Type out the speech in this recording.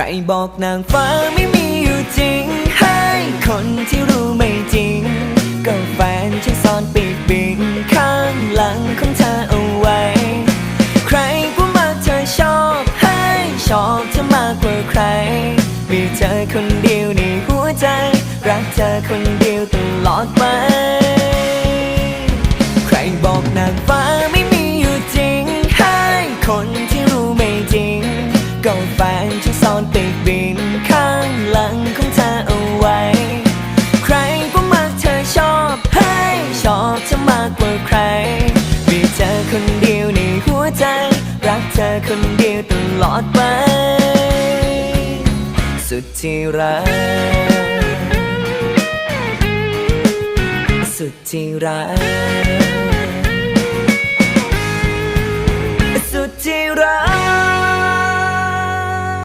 รบอกนางฟ้าไม่มีอยู่จริง ให้คนที่รู้ไม่จริง ก็แฟนฉันซ่อนปีกบินข้างหลังของเธอเอาไว้ ใครก็มาเธอชอบให้ชอบเธอมากกว่าใคร มีเธอคนเดียวในหัวใจ รักเธอคนเดียวตลอดไป ใครบอกนางฟ้าไม่มีอยู่จริง ให้คน ฉันซ่อนปีกบินข้างหลังของเธอเอาไว้ ใครก็มักเธอชอบให้ชอบเธอมากกว่าใคร มีเธอคนเดียวในหัวใจ รักเธอคนเดียวตลอดไป สุดที่รัก สุดที่รัก